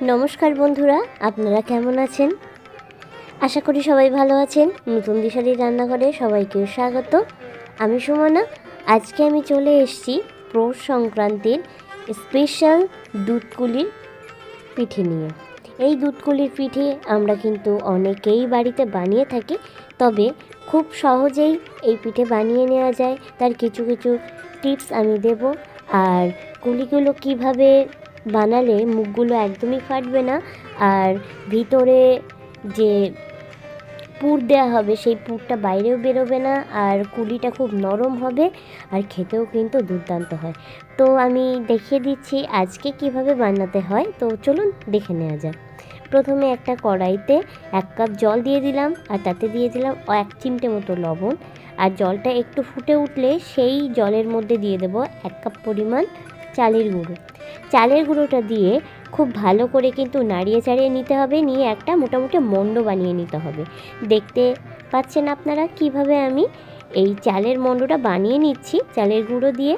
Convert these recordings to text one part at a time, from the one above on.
নমস্কার বন্ধুরা, আপনারা কেমন আছেন? আশা করি সবাই ভালো আছেন। নতুন দিশারি রান্নাঘরে সবাইকে স্বাগত। আমি সুমনা, আজকে আমি চলে এসেছি পৌষ সংক্রান্তির স্পেশাল দুধকুলির পিঠে নিয়ে। এই দুধকুলির পিঠে আমরা কিন্তু অনেকেই বাড়িতে বানিয়ে থাকি, তবে খুব সহজেই এই পিঠে বানিয়ে নেওয়া যায়। তার কিছু কিছু টিপস আমি দেব। আর কুলিগুলো কীভাবে বানালে মুখগুলো একদমই ফাটবে না আর ভিতরে যে পুর দেওয়া হবে সেই পুরটা বাইরেও বেরোবে না আর কুলিটা খুব নরম হবে আর খেতেও কিন্তু দুর্দান্ত হয়। তো আমি দেখিয়ে দিচ্ছি আজকে কীভাবে বানাতে হয়। তো চলুন দেখে নেওয়া যাক। প্রথমে একটা কড়াইতে এক কাপ জল দিয়ে দিলাম আর তাতে দিয়ে দিলাম এক চিমটে মতো লবণ। আর জলটা একটু ফুটে উঠলে সেই জলের মধ্যে দিয়ে দেবো এক কাপ পরিমাণ চালের গুঁড়ো। চালের গুঁড়োটা দিয়ে খুব ভালো করে কিন্তু নাড়িয়ে চাড়িয়ে নিতে হবে, নিয়ে একটা মোটামুটি মণ্ড বানিয়ে নিতে হবে। দেখতে পাচ্ছেন আপনারা কীভাবে আমি এই চালের মণ্ডটা বানিয়ে নিচ্ছি, চালের গুঁড়ো দিয়ে।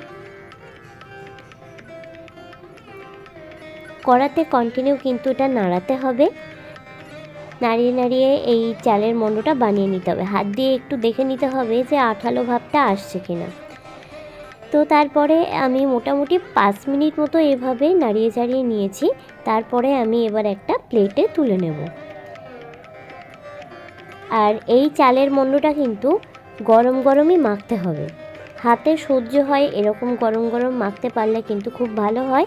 কড়াতে কন্টিনিউ কিন্তু এটা নাড়াতে হবে। নাড়িয়ে নাড়িয়ে এই চালের মণ্ডটা বানিয়ে নিতে হবে। হাত দিয়ে একটু দেখে নিতে হবে যে আঠালো ভাবটা আসছে কিনা। তো তারপরে আমি মোটামুটি পাঁচ মিনিট মতো এভাবে নাড়িয়ে চাড়িয়ে নিয়েছি। তারপরে আমি এবার একটা প্লেটে তুলে নেব। আর এই চালের মণ্ডটা কিন্তু গরম গরমই মাখতে হবে। হাতে সহ্য হয় এরকম গরম গরম মাখতে পারলে কিন্তু খুব ভালো হয়।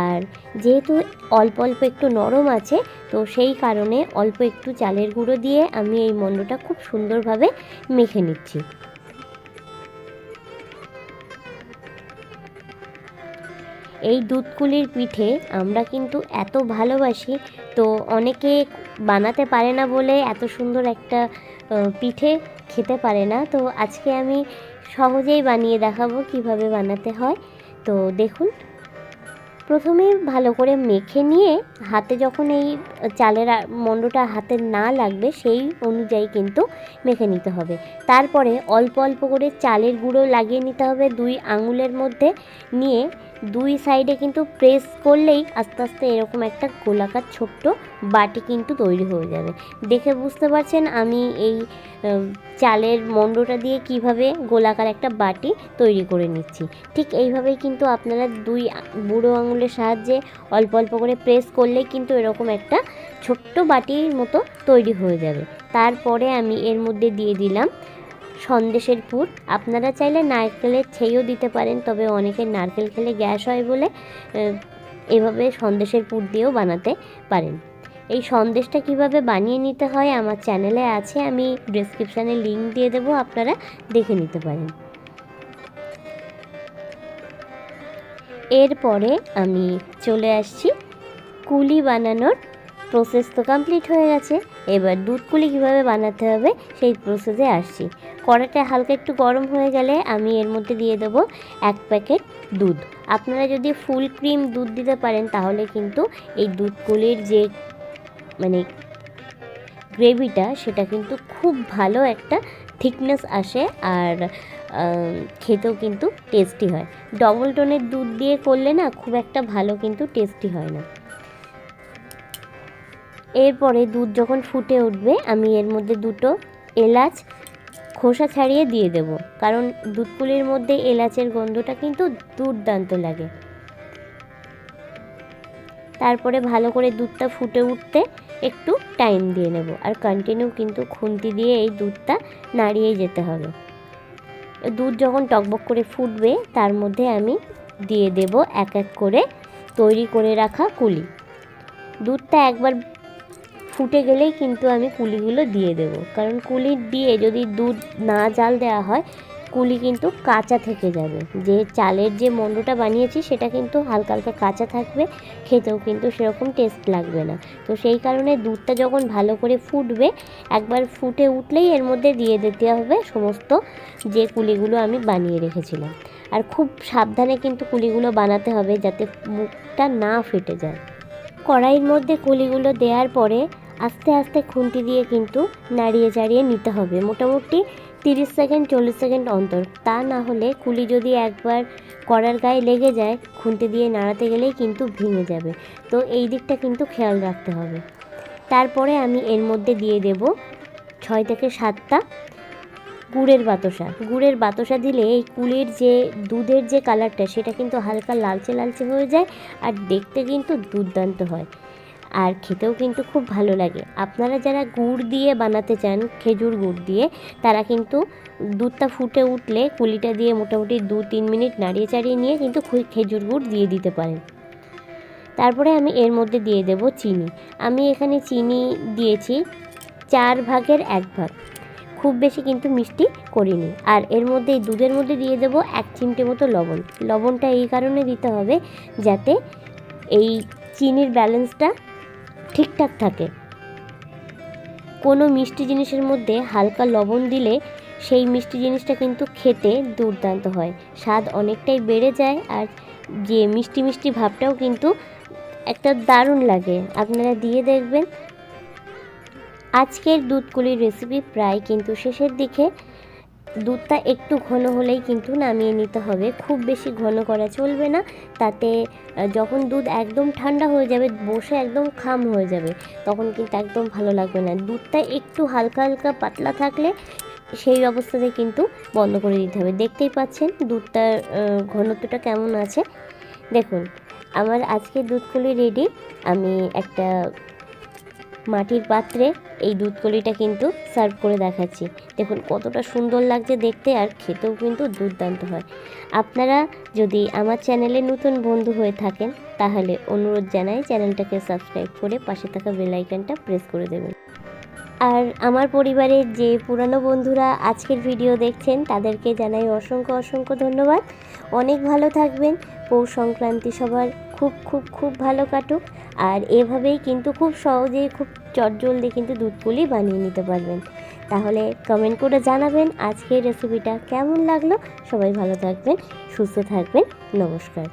আর যেহেতু অল্প অল্প একটু নরম আছে, তো সেই কারণে অল্প একটু চালের গুঁড়ো দিয়ে আমি এই মণ্ডটা খুব সুন্দরভাবে মেখে নিচ্ছি। এই দুধকুলির পিঠে আমরা কিন্তু এত ভালোবাসি, তো অনেকে বানাতে পারে না বলে এত সুন্দর একটা পিঠে খেতে পারে না। তো আজকে আমি সহজেই বানিয়ে দেখাবো কীভাবে বানাতে হয়। তো দেখুন, প্রথমে ভালো করে মেখে নিয়ে হাতে যখন এই চালের মণ্ডটা হাতে না লাগবে সেই অনুযায়ী কিন্তু মেখে নিতে হবে। তারপরে অল্প অল্প করে চালের গুঁড়ো লাগিয়ে নিতে হবে দুই আঙুলের মধ্যে নিয়ে দুই সাইডে কিন্তু প্রেস করলেই আস্তে আস্তে এরকম একটা গোলাকার ছোট্ট বাটি কিন্তু তৈরি হয়ে যাবে। দেখে বুঝতে পারছেন আমি এই চালের মণ্ডটা দিয়ে কীভাবে গোলাকার একটা বাটি তৈরি করে নিচ্ছি। ঠিক এইভাবেই কিন্তু আপনারা দুই বুড়ো আঙুলের সাহায্যে অল্প অল্প করে প্রেস করলেই কিন্তু এরকম একটা ছোট্ট বাটির মতো তৈরি হয়ে যাবে। তারপরে আমি এর মধ্যে দিয়ে দিলাম সন্দেশের পুর আপনারা চাইলে নারকেলের ছেইও দিতে পারেন, তবে অনেকের নারকেল খেলে গ্যাস হয় বলে এভাবে সন্দেশের পুর দিয়েও বানাতে পারেন। এই সন্দেশটা কীভাবে বানিয়ে নিতে হয় আমার চ্যানেলে আছে, আমি ডেসক্রিপশানে লিঙ্ক দিয়ে দেবো, আপনারা দেখে নিতে পারেন। এরপরে আমি চলে আসছি। কুলি বানানোর প্রসেস তো কমপ্লিট হয়ে গেছে। এবার দুধ কুলি কীভাবে বানাতে হবে সেই প্রসেসে আসছি। কড়াটা হালকা একটু গরম হয়ে গেলে আমি এর মধ্যে দিয়ে দেবো এক প্যাকেট দুধ। আপনারা যদি ফুল ক্রিম দুধ দিতে পারেন, তাহলে কিন্তু এই দুধ কুলির যে মানে গ্রেভিটা, সেটা কিন্তু খুব ভালো একটা থিকনেস আসে আর খেতেও কিন্তু টেস্টি হয়। ডবল টোনের দুধ দিয়ে করলে না খুব একটা ভালো কিন্তু টেস্টি হয় না। এরপরে দুধ যখন ফুটে উঠবে, আমি এর মধ্যে দুটো এলাচ খোসা ছাড়িয়ে দিয়ে দেব, কারণ দুধপুলির মধ্যে এলাচের গন্ধটা কিন্তু দুর্দান্ত লাগে। তারপরে ভালো করে দুধটা ফুটে উঠতে একটু টাইম দিয়ে নেব, আর কন্টিনিউ কিন্তু খুন্তি দিয়ে এই দুধটা নাড়িয়ে যেতে হবে। দুধ যখন টকবক করে ফুটবে, তার মধ্যে আমি দিয়ে দেব এক এক করে তৈরি করে রাখা কুলি। দুধটা একবার ফুটে গেলেই কিন্তু আমি কুলিগুলো দিয়ে দেব। কারণ কুলি দিয়ে যদি দুধ না জাল দেওয়া হয়, কুলি কিন্তু কাঁচা থেকে যাবে। যে চালের যে মণ্ডটা বানিয়েছি, সেটা কিন্তু হালকা হালকা কাঁচা থাকবে, খেতেও কিন্তু সেরকম টেস্ট লাগবে না। তো সেই কারণে দুধটা যখন ভালো করে ফুটবে, একবার ফুটে উঠলেই এর মধ্যে দিয়ে দিতে হবে সমস্ত যে কুলিগুলো আমি বানিয়ে রেখেছিলাম। আর খুব সাবধানে কিন্তু কুলিগুলো বানাতে হবে যাতে মুখটা না ফেটে যায়। কড়াইয়ের মধ্যে কুলিগুলো দেওয়ার পরে আস্তে আস্তে খুন্তি দিয়ে কিন্তু নাড়িয়ে চাড়িয়ে নিতে হবে। মোটামুটি তিরিশ সেকেন্ড, চল্লিশ সেকেন্ড অন্তর। তা না হলে কুলি যদি একবার কড়ার গায়ে লেগে যায়, খুন্তি দিয়ে নাড়াতে গেলেই কিন্তু ভেঙে যাবে। তো এই দিকটা কিন্তু খেয়াল রাখতে হবে। তারপরে আমি এর মধ্যে দিয়ে দেব ছয় থেকে সাতটা গুড়ের বাতাসা। গুড়ের বাতাসা দিলে এই কুলের যে দুধের যে কালারটা সেটা কিন্তু হালকা লালচে লালচে হয়ে যায় আর দেখতে কিন্তু দুর্দান্ত হয়। আর খেতেও কিন্তু খুব ভালো লাগে। আপনারা যারা গুড় দিয়ে বানাতে চান, খেজুর গুড় দিয়ে, তারা কিন্তু দুধটা ফুটে উঠলে কুলিটা দিয়ে মোটামুটি দু তিন মিনিট নাড়িয়ে চাড়িয়ে নিয়ে কিন্তু খেজুর গুড় দিয়ে দিতে পারেন। তারপরে আমি এর মধ্যে দিয়ে দেব চিনি। আমি এখানে চিনি দিয়েছি চার ভাগের এক ভাগ। খুব বেশি কিন্তু মিষ্টি করিনি। আর এর মধ্যে দুধের মধ্যে দিয়ে দেবো এক চিমটে মতো লবণ। লবণটা এই কারণে দিতে হবে যাতে এই চিনির ব্যালেন্সটা ঠিকঠাক থাকে। কোনো মিষ্টি জিনিসের মধ্যে হালকা লবণ দিলে সেই মিষ্টি জিনিসটা কিন্তু খেতে দুর্দান্ত হয়। স্বাদ অনেকটাই বেড়ে যায় আর যে মিষ্টি মিষ্টি ভাবটাও কিন্তু একটা দারুণ লাগে। আপনারা দিয়ে দেখবেন। আজকের দুধকুলির রেসিপি প্রায় কিন্তু শেষের দিকে। দুধটা একটু ঘন হলেই কিন্তু নামিয়ে নিতে হবে। খুব বেশি ঘন করা চলবে না, তাতে যখন দুধ একদম ঠান্ডা হয়ে যাবে, বসে একদম খাম হয়ে যাবে, তখন কিন্তু একদম ভালো লাগবে না। দুধটা একটু হালকা হালকা পাতলা থাকলে সেই অবস্থাতে কিন্তু বন্ধ করে দিতে হবে। দেখতেই পাচ্ছেন দুধটার ঘনত্বটা কেমন আছে। দেখুন, আমার আজকে দুধকুলি রেডি। আমি একটা মাটির পাত্রে এই দুধকলিটা কিন্তু সার্ভ করে দেখাচ্ছি। দেখুন, কতটা সুন্দর লাগছে দেখতে আর খেতেও কিন্তু দুর্দান্ত হয়। আপনারা যদি আমার চ্যানেলে নতুন বন্ধু হয়ে থাকেন, তাহলে অনুরোধ জানাই চ্যানেলটাকে সাবস্ক্রাইব করে পাশে থাকা বেল আইকনটা প্রেস করে দেবেন। আর আমার পরিবারের যে পুরানো বন্ধুরা আজকের ভিডিও দেখছেন, তাদেরকে জানাই অসংখ্য অসংখ্য ধন্যবাদ। অনেক ভালো থাকবেন। পৌষ সংক্রান্তি সবার খুব খুব খুব ভালো কাটুক। আর এভাবেই কিন্তু খুব সহজেই খুব চটজলদি কিন্তু দুধপুলি বানিয়ে নিতে পারবেন। তাহলে কমেন্ট করে জানাবেন আজকের রেসিপিটা কেমন লাগল। সবাই ভালো থাকবেন, সুস্থ থাকবেন। নমস্কার।